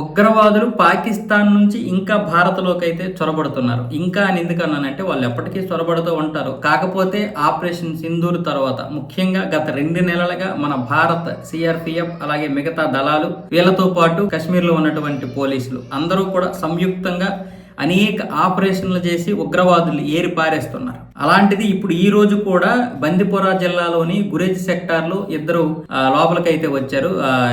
ఉగ్రవాదులు పాకిస్తాన్ నుంచి ఇంకా భారత్లోకి అయితే చొరబడుతున్నారు. ఇంకా అని ఎందుకన్నానంటే వాళ్ళు ఎప్పటికీ చొరబడుతూ ఉంటారు. కాకపోతే ఆపరేషన్ సింధూర్ తర్వాత ముఖ్యంగా గత రెండు నెలలుగా మన భారత్ సిఆర్పిఎఫ్ అలాగే మిగతా దళాలు వీళ్ళతో పాటు కాశ్మీర్లో ఉన్నటువంటి పోలీసులు అందరూ కూడా సంయుక్తంగా అనేక ఆపరేషన్లు చేసి ఉగ్రవాదులు ఏరి పారేస్తున్నారు. అలాంటిది ఇప్పుడు ఈ రోజు కూడా బందిపురా జిల్లాలోని గురేజ్ సెక్టార్లో ఇద్దరు లోపలికైతే వచ్చారు.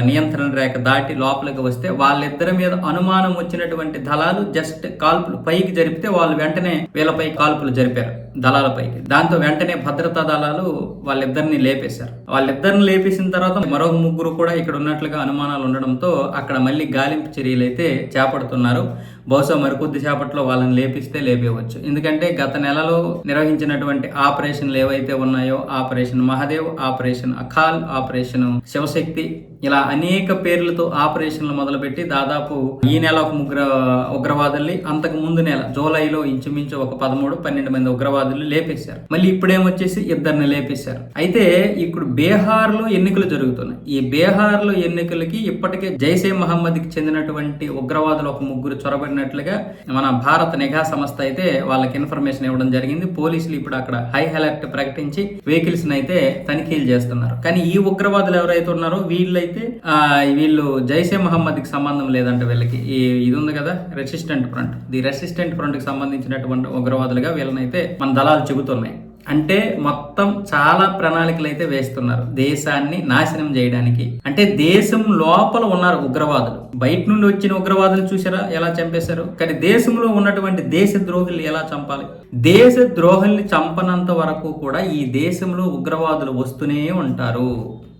నియంత్రణ రేఖ దాటి లోపలికి వస్తే వాళ్ళిద్దరి మీద అనుమానం వచ్చినటువంటి దళాలు జస్ట్ కాల్పులు పైకి జరిపితే వాళ్ళు వెంటనే వీళ్ళపై కాల్పులు జరిపారు దళాలపైకి. దాంతో వెంటనే భద్రతా దళాలు వాళ్ళిద్దరిని లేపేశారు. వాళ్ళిద్దరిని లేపేసిన తర్వాత మరో ముగ్గురు కూడా ఇక్కడ ఉన్నట్లుగా అనుమానాలు ఉండడంతో అక్కడ మళ్ళీ గాలింపు చర్యలు అయితే చేపడుతున్నారు. బహుశా మరికొద్ది సేపట్లో వాళ్ళని లేపిస్తే లేపేయవచ్చు. ఎందుకంటే గత నెలలో నిర్వహించినటువంటి ఆపరేషన్లు ఏవైతే ఉన్నాయో operation Mahadev operation Akhal operation Shivshakti ఇలా అనేక పేర్లతో ఆపరేషన్లు మొదలుపెట్టి దాదాపు ఈ నెల ఒక ముగ్గురు ఉగ్రవాదుల్ని అంతకు ముందు నెల జూలైలో ఇంచుమించు ఒక పదమూడు పన్నెండు మంది ఉగ్రవాదులు లేపేశారు. మళ్ళీ ఇప్పుడేమొచ్చేసి ఇద్దరిని లేపేశారు. అయితే ఇప్పుడు బీహార్లో ఎన్నికలు జరుగుతున్నాయి. ఈ బీహార్లో ఎన్నికలకి ఇప్పటికే జైసే మహమ్మద్కి చెందినటువంటి ఉగ్రవాదులు ఒక ముగ్గురు చొరబడినట్లుగా మన భారత నిఘా సంస్థ అయితే వాళ్ళకి ఇన్ఫర్మేషన్ ఇవ్వడం జరిగింది. పోలీసులు ఇప్పుడు అక్కడ హై అలర్ట్ ప్రకటించి వెహికల్స్ అయితే తనిఖీలు చేస్తున్నారు. కానీ ఈ ఉగ్రవాదులు ఎవరైతే ఉన్నారో వీళ్ళైతే అయితే వీళ్ళు జైసే మహమ్మద్కి సంబంధం లేదంట వీళ్ళకి. ఈ ఇది ఉంది కదా రెసిస్టెంట్ ఫ్రంట్ ది రెసిస్టెంట్ ఫ్రంట్కి సంబంధించినటువంటి ఉగ్రవాదులుగా వీళ్ళనైతే మన దళాలు చెబుతున్నాయి అంటే మొత్తం చాలా ప్రణాళికలు అయితే వేస్తున్నారు. దేశాన్ని నాశనం చేయడానికి. అంటే దేశం లోపల ఉన్నారు ఉగ్రవాదులు. బయట నుండి వచ్చిన ఉగ్రవాదులు చూసారా ఎలా చంపేశారు? కానీ దేశంలో ఉన్నటువంటి దేశ ద్రోహుల్ని ఎలా చంపాలి? దేశ ద్రోహుల్ని చంపనంత వరకు కూడా ఈ దేశంలో ఉగ్రవాదులు వస్తూనే ఉంటారు.